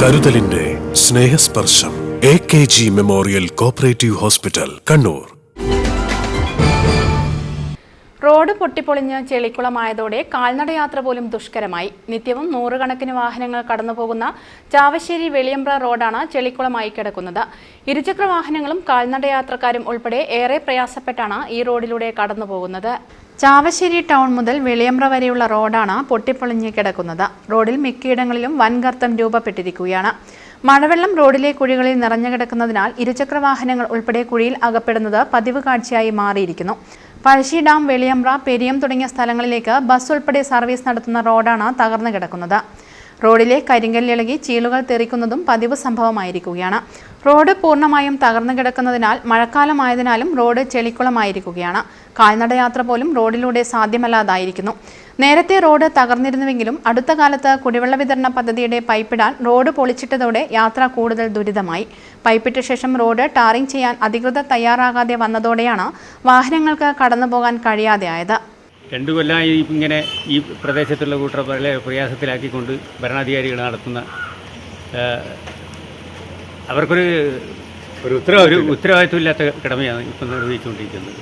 കരുതലിന്റെ Snehasparsham A K G memorial cooperative hospital Kannur. Road പൊട്ടിപ്പൊളിഞ്ഞ് ചെളിക്കുളമായതോടെ കാൽനടയാത്ര പോലും ദുഷ്കരമായി. നിത്യവും നൂറുകണക്കിന് വാഹനങ്ങൾ കടന്നുപോകുന്ന ചാവശ്ശേരി വെളിയമ്പ്ര റോഡാണ് ചെളിക്കുളമായി കിടക്കുന്നത്. ഇരുചക്ര വാഹനങ്ങളും കാൽനടയാത്രക്കാരും ഉൾപ്പെടെ ഏറെ പ്രയാസപ്പെട്ടാണ് ഈ റോഡിലൂടെ കടന്നുപോകുന്നത്. ചാവശ്ശേരി ടൗൺ മുതൽ വെളിയമ്പ്ര വരെയുള്ള റോഡാണ് പൊട്ടിപ്പൊളിഞ്ഞ് കിടക്കുന്നത്. റോഡിൽ മിക്കയിടങ്ങളിലും വൻകർത്തം രൂപപ്പെട്ടിരിക്കുകയാണ്. മഴവെള്ളം റോഡിലെ കുഴികളിൽ നിറഞ്ഞു കിടക്കുന്നതിനാൽ ഇരുചക്ര വാഹനങ്ങൾ ഉൾപ്പെടെ കുഴിയിൽ അകപ്പെടുന്നത് പതിവ് കാഴ്ചയായി മാറിയിരിക്കുന്നു. പഴശ്ശി ഡാം വെളിയമ്പ്ര പെരിയം തുടങ്ങിയ സ്ഥലങ്ങളിലേക്ക് ബസ് ഉൾപ്പെടെ സർവീസ് നടത്തുന്ന റോഡാണ് തകർന്നു കിടക്കുന്നത്. റോഡിലെ കരിങ്കല്ലിളകി ചീളുകൾ തെറിക്കുന്നതും പതിവ് സംഭവമായിരിക്കുകയാണ്. റോഡ് പൂർണമായും തകർന്നു കിടക്കുന്നതിനാൽ മഴക്കാലമായതിനാലും റോഡ് ചെളിക്കുളമായിരിക്കുകയാണ്. കാൽനടയാത്ര പോലും റോഡിലൂടെ സാധ്യമല്ലാതായിരിക്കുന്നു. നേരത്തെ റോഡ് തകർന്നിരുന്നുവെങ്കിലും അടുത്ത കാലത്ത് കുടിവെള്ള വിതരണ പദ്ധതിയുടെ പൈപ്പിടാൻ റോഡ് പൊളിച്ചിട്ടതോടെ യാത്ര കൂടുതൽ ദുരിതമായി. പൈപ്പിട്ട ശേഷം റോഡ് ടാറിംഗ് ചെയ്യാൻ അധികൃതർ തയ്യാറാകാതെ വന്നതോടെയാണ് വാഹനങ്ങൾക്ക് കടന്നുപോകാൻ കഴിയാതെ ആയത് രണ്ടു കൊല്ലമായി ഇങ്ങനെ ഈ പ്രദേശത്തുള്ള കൂട്ടർ വളരെ പ്രയാസത്തിലാക്കിക്കൊണ്ട് ഭരണാധികാരികൾ നടത്തുന്ന അവർക്കൊരു ഒരു ഒരു ഉത്തരവാദിത്വമില്ലാത്ത കടമയാണ് ഇപ്പം നിർവഹിച്ചുകൊണ്ടിരിക്കുന്നത്.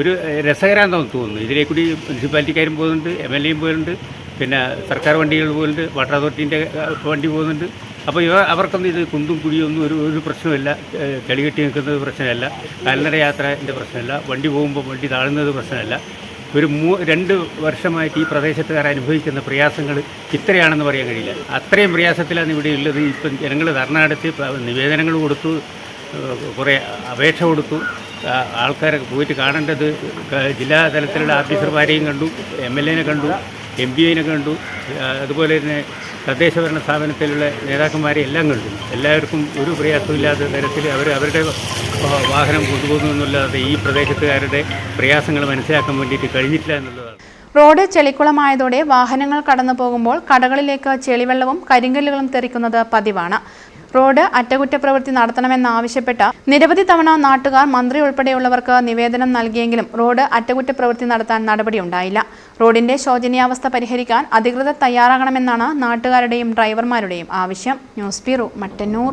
ഒരു രസകരാന്തം തോന്നുന്നു. ഇതിലെ കൂടി മുനിസിപ്പാലിറ്റിക്കാരും പോകുന്നുണ്ട് എം എൽ എയും പോകുന്നുണ്ട് പിന്നെ സർക്കാർ വണ്ടികൾ പോകുന്നുണ്ട് വാട്ടർ അതോറിറ്റീന്റെ വണ്ടി പോകുന്നുണ്ട്. അപ്പോൾ ഇവ അവർക്കൊന്നും ഇത് കുണ്ടും കുഴിയൊന്നും ഒരു ഒരു പ്രശ്നമില്ല. കളികെട്ടി കെട്ടി നിൽക്കുന്നത് പ്രശ്നമല്ല. കാൽനട യാത്രേന്റെ പ്രശ്നമല്ല. വണ്ടി പോകുമ്പോൾ വണ്ടി താഴുന്നത് പ്രശ്നമല്ല. ഒരു മൂ രണ്ട് വർഷമായിട്ട് ഈ പ്രദേശത്തുകാർ അനുഭവിക്കുന്ന പ്രയാസങ്ങൾ ഇത്രയാണെന്ന് പറയാൻ കഴിയില്ല. അത്രയും പ്രയാസത്തിലാണ് ഇവിടെ ഉള്ളത്. ഇപ്പം ജനങ്ങൾ ധർണ നടത്തി നിവേദനങ്ങൾ കൊടുത്തു കുറേ അപേക്ഷ കൊടുത്തു. ആൾക്കാരെ പോയിട്ട് കാണേണ്ടത് ജില്ലാ തലത്തിലുള്ള ഓഫീസർമാരെയും കണ്ടു എം എൽ എനെ കണ്ടു എം പി എനെ കണ്ടു അതുപോലെ തന്നെ തദ്ദേശ ഭരണ സ്ഥാപനത്തിലുള്ള നേതാക്കന്മാരെ എല്ലാം കണ്ടു. എല്ലാവർക്കും ഒരു പ്രയാസമില്ലാത്ത തരത്തിൽ അവർ അവരുടെ വാഹനം കൊണ്ടുപോകുന്നു ഈ പ്രദേശത്തുകാരുടെ പ്രയാസങ്ങൾ മനസ്സിലാക്കാൻ വേണ്ടിയിട്ട് കഴിഞ്ഞിട്ടില്ല എന്നുള്ളതാണ്. റോഡ് ചെളിക്കുളമായതോടെ വാഹനങ്ങൾ കടന്നു പോകുമ്പോൾ കടകളിലേക്ക് ചെളിവെള്ളവും കരിങ്കല്ലുകളും തെറിക്കുന്നത് പതിവാണ്. റോഡ് അറ്റകുറ്റപ്രവൃത്തി നടത്തണമെന്നാവശ്യപ്പെട്ട നിരവധി തവണ നാട്ടുകാർ മന്ത്രി ഉൾപ്പെടെയുള്ളവർക്ക് നിവേദനം നൽകിയെങ്കിലും റോഡ് അറ്റകുറ്റപ്രവൃത്തി നടത്താൻ നടപടിയുണ്ടായില്ല. റോഡിന്റെ ശോചനീയാവസ്ഥ പരിഹരിക്കാൻ അധികൃതർ തയ്യാറാകണമെന്നാണ് നാട്ടുകാരുടെയും ഡ്രൈവർമാരുടെയും ആവശ്യം. News bureau Mattannur.